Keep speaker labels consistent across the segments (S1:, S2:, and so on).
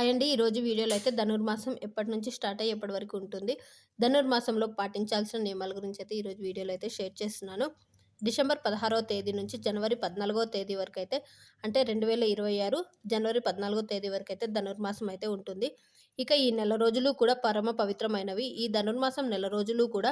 S1: Hi అండి. ఈరోజు వీడియోలో అయితే ధనుర్మాసం ఎప్పటి నుంచి స్టార్ట్ అయ్యి ఎప్పటి వరకు ఉంటుంది? ధనుర్మాసంలో పాటించాల్సిన నియమాల గురించి అయితే ఈరోజు వీడియోలో అయితే షేర్ చేస్తున్నాను. డిసెంబర్ పదహారవ తేదీ నుంచి జనవరి పద్నాలుగో తేదీ వరకు అయితే అంటే రెండు వేల ఇరవై ఆరు జనవరి పద్నాలుగో తేదీ వరకు అయితే ధనుర్మాసం అయితే ఉంటుంది. ఇక ఈ నెల రోజులు కూడా పరమ పవిత్రమైనవి. ఈ ధనుర్మాసం నెల రోజులు కూడా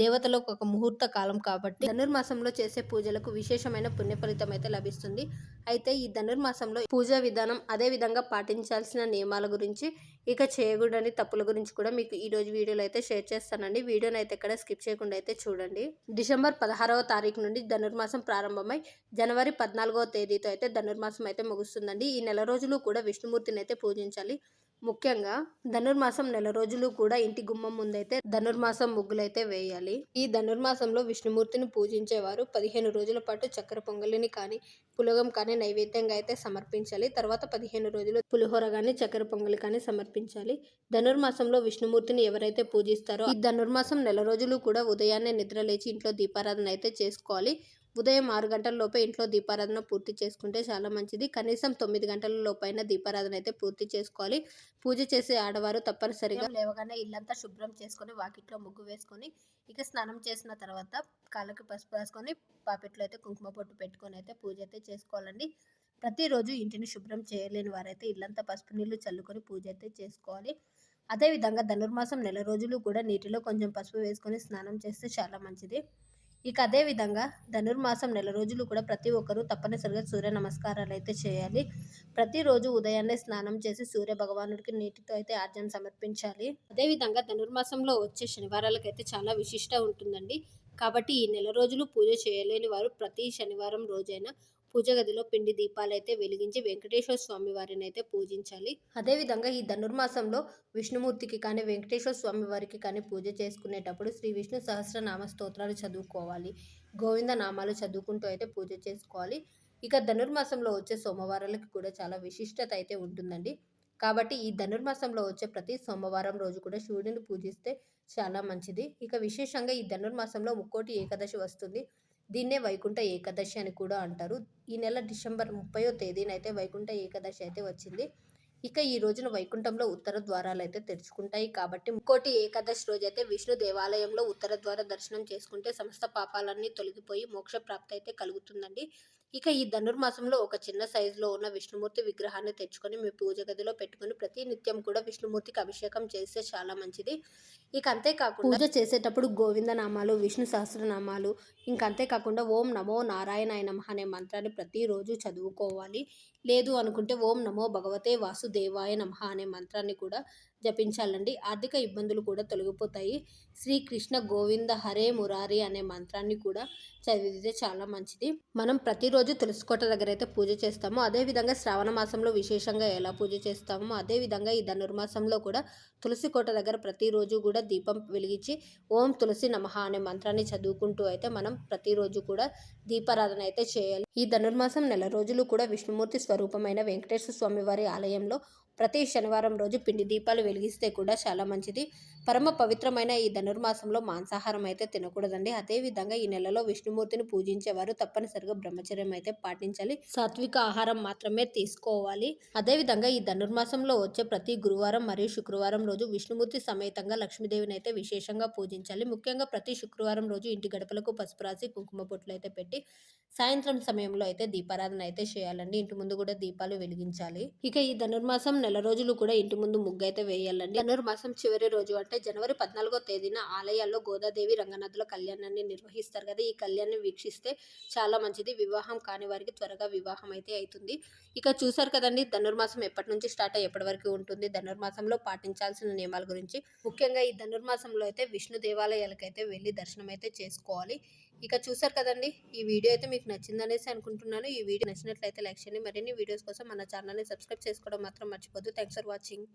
S1: దేవతలకు ఒక ముహూర్త కాలం కాబట్టి ధనుర్మాసంలో చేసే పూజలకు విశేషమైన పుణ్య ఫలితం అయితే లభిస్తుంది. అయితే ఈ ధనుర్మాసంలో పూజా విధానం అదే విధంగా పాటించాల్సిన నియమాల గురించి ఇక చేయకూడని తప్పుల గురించి కూడా మీకు ఈ రోజు వీడియోలో అయితే షేర్ చేస్తానండి. వీడియోని అయితే ఎక్కడ స్కిప్ చేయకుండా అయితే చూడండి. డిసెంబర్ పదహారవ తారీఖు నుండి ధనుర్మాసం ప్రారంభమై జనవరి పద్నాలుగవ తేదీతో అయితే ధనుర్మాసం అయితే ముగుస్తుందండి. ఈ నెల రోజులు కూడా విష్ణుమూర్తిని అయితే పూజించాలి. ముఖ్యంగా ధనుర్మాసం నెల రోజులు కూడా ఇంటి గుమ్మం ముందైతే ధనుర్మాసం ముగ్గులైతే వేయాలి. ఈ ధనుర్మాసంలో విష్ణుమూర్తిని పూజించేవారు పదిహేను రోజుల పాటు చక్కెర పొంగలిని కానీ పులగం కానీ నైవేద్యంగా అయితే సమర్పించాలి. తర్వాత పదిహేను రోజులు పులిహోర కానీ చక్కెర పొంగలి కానీ సమర్పించాలి. ధనుర్మాసంలో విష్ణుమూర్తిని ఎవరైతే పూజిస్తారో ఈ ధనుర్మాసం నెల రోజులు కూడా ఉదయాన్నే నిద్ర లేచి ఇంట్లో దీపారాధన అయితే చేసుకోవాలి. ఉదయం ఆరు గంటల లోపే ఇంట్లో దీపారాధన పూర్తి చేసుకుంటే చాలా మంచిది. కనీసం తొమ్మిది గంటల లోపైన దీపారాధన అయితే పూర్తి చేసుకోవాలి. పూజ చేసే ఆడవారు తప్పనిసరిగా లేవగానే ఇల్లంతా శుభ్రం చేసుకొని వాకిట్లో ముగ్గు వేసుకొని ఇక స్నానం చేసిన తర్వాత కాళ్ళకి పసుపు రాసుకొని పాపెట్లో అయితే కుంకుమ పొట్టు పెట్టుకొని అయితే పూజ అయితే చేసుకోవాలండి. ప్రతిరోజు ఇంటిని శుభ్రం చేయలేని వారైతే ఇల్లంతా పసుపు నీళ్ళు చల్లుకొని పూజ అయితే చేసుకోవాలి. అదేవిధంగా ధనుర్మాసం నెల రోజులు కూడా నీటిలో కొంచెం పసుపు వేసుకొని స్నానం చేస్తే చాలా మంచిది. ఇక అదేవిధంగా ధనుర్మాసం నెల రోజులు కూడా ప్రతి ఒక్కరూ తప్పనిసరిగా సూర్య నమస్కారాలు అయితే చేయాలి. ప్రతిరోజు ఉదయాన్నే స్నానం చేసి సూర్య భగవానుడికి నీటితో అయితే ఆర్జన సమర్పించాలి. అదేవిధంగా ధనుర్మాసంలో వచ్చే శనివారాలకు అయితే చాలా విశిష్ట ఉంటుందండి. కాబట్టి ఈ నెల రోజులు పూజ చేయలేని వారు ప్రతి శనివారం రోజైనా పూజ గదిలో పిండి దీపాలైతే వెలిగించి వెంకటేశ్వర స్వామి వారిని అయితే పూజించాలి. అదేవిధంగా ఈ ధనుర్మాసంలో విష్ణుమూర్తికి కానీ వెంకటేశ్వర స్వామి వారికి కానీ పూజ చేసుకునేటప్పుడు శ్రీ విష్ణు సహస్రనామ స్తోత్రాలు చదువుకోవాలి. గోవింద నామాలు చదువుకుంటూ అయితే పూజ చేసుకోవాలి. ఇక ధనుర్మాసంలో వచ్చే సోమవారాలకి కూడా చాలా విశిష్టత అయితే ఉంటుందండి. కాబట్టి ఈ ధనుర్మాసంలో వచ్చే ప్రతి సోమవారం రోజు కూడా శివుడిని పూజిస్తే చాలా మంచిది. ఇక విశేషంగా ఈ ధనుర్మాసంలో ముక్కోటి ఏకాదశి వస్తుంది. దీన్నే వైకుంఠ ఏకాదశి అని కూడా అంటారు. ఈ నెల డిసెంబర్ ముప్పయో తేదీనైతే వైకుంఠ ఏకాదశి అయితే వచ్చింది. ఇక ఈ రోజున వైకుంఠంలో ఉత్తర ద్వారాలు అయితే తెరుచుకుంటాయి. కాబట్టి ఇంకోటి ఏకాదశి రోజు అయితే విష్ణు దేవాలయంలో ఉత్తర ద్వార దర్శనం చేసుకుంటే సమస్త పాపాలన్నీ తొలగిపోయి మోక్ష ప్రాప్తి అయితే కలుగుతుందండి. ఇక ఈ ధనుర్మాసంలో ఒక చిన్న సైజులో ఉన్న విష్ణుమూర్తి విగ్రహాన్ని తెచ్చుకొని మీ పూజ గదిలో పెట్టుకొని ప్రతి నిత్యం కూడా విష్ణుమూర్తికి అభిషేకం చేస్తే చాలా మంచిది. ఇక అంతేకాకుండా పూజ చేసేటప్పుడు గోవింద నామాలు విష్ణు సహస్రనామాలు ఇంకంతేకాకుండా ఓం నమో నారాయణాయ నమ అనే మంత్రాన్ని ప్రతిరోజు చదువుకోవాలి. లేదు అనుకుంటే ఓం నమో భగవతే వాసుదేవాయ నమ అనే మంత్రాన్ని కూడా జపించాలండి. ఆర్థిక ఇబ్బందులు కూడా తొలగిపోతాయి. శ్రీకృష్ణ గోవింద హరే మురారి అనే మంత్రాన్ని కూడా చదివితే చాలా మంచిది. మనం ప్రతిరోజు తులసికోట దగ్గర అయితే పూజ చేస్తాము. అదేవిధంగా శ్రావణ మాసంలో విశేషంగా ఎలా పూజ చేస్తామో? అదేవిధంగా ఈ ధనుర్మాసంలో కూడా తులసి కోట దగ్గర ప్రతిరోజు కూడా దీపం వెలిగించి ఓం తులసి నమః అనే మంత్రాన్ని చదువుకుంటూ అయితే మనం ప్రతిరోజు కూడా దీపారాధన అయితే చేయాలి. ఈ ధనుర్మాసం నెల రోజులు కూడా విష్ణుమూర్తి స్వరూపమైన వెంకటేశ్వర స్వామి వారి ఆలయంలో ప్రతి శనివారం రోజు పిండి దీపాలు వెలిగిస్తే కూడా చాలా మంచిది. పరమ పవిత్రమైన ఈ ధనుర్మాసంలో మాంసాహారం అయితే తినకూడదండి. అదేవిధంగా ఈ నెలలో విష్ణుమూర్తిని పూజించేవారు తప్పనిసరిగా బ్రహ్మచర్యం అయితే పాటించాలి. సాత్విక ఆహారం మాత్రమే తీసుకోవాలి. అదేవిధంగా ఈ ధనుర్మాసంలో వచ్చే ప్రతి గురువారం మరియు శుక్రవారం రోజు విష్ణుమూర్తి సమేతంగా లక్ష్మీదేవిని అయితే విశేషంగా పూజించాలి. ముఖ్యంగా ప్రతి శుక్రవారం రోజు ఇంటి గడపలకు పసుపు రాసి కుంకుమ పొట్లు అయితే పెట్టి సాయంత్రం సమయంలో అయితే దీపారాధన అయితే చేయాలండి. ఇంటి ముందు కూడా దీపాలు వెలిగించాలి. ఇక ఈ ధనుర్మాసం నెల రోజులు కూడా ఇంటి ముందు ముగ్గు అయితే వేయాలండి. ధనుర్మాసం చివరి రోజు అంటే జనవరి పద్నాలుగో తేదీన ఆలయాల్లో గోదాదేవి రంగనాథుల కళ్యాణాన్ని నిర్వహిస్తారు కదా. ఈ కళ్యాణాన్ని వీక్షిస్తే చాలా మంచిది. వివాహం కాని వారికి త్వరగా వివాహం అయితే అవుతుంది. ఇక చూసారు కదండి ధనుర్మాసం ఎప్పటి నుంచి స్టార్ట్ అయ్యి ఎప్పటి వరకు ఉంటుంది? ధనుర్మాసంలో పాటించాల్సిన నియమాల గురించి. ముఖ్యంగా ఈ ధనుర్మాసంలో అయితే విష్ణు దేవాలయాలకైతే వెళ్ళి దర్శనం అయితే చేసుకోవాలి. ఇక చూసారు కదండి ఈ వీడియో అయితే మీకు నచ్చిందనేసి అనుకుంటున్నాను. ఈ వీడియో నచ్చినట్లయితే లైక్ చేయండి. మరిన్ని వీడియోస్ కోసం మన ఛానల్ని సబ్స్క్రైబ్ చేసుకోవడం మాత్రం మర్చిపోద్దు థ్యాంక్స్ ఫర్ వాచింగ్.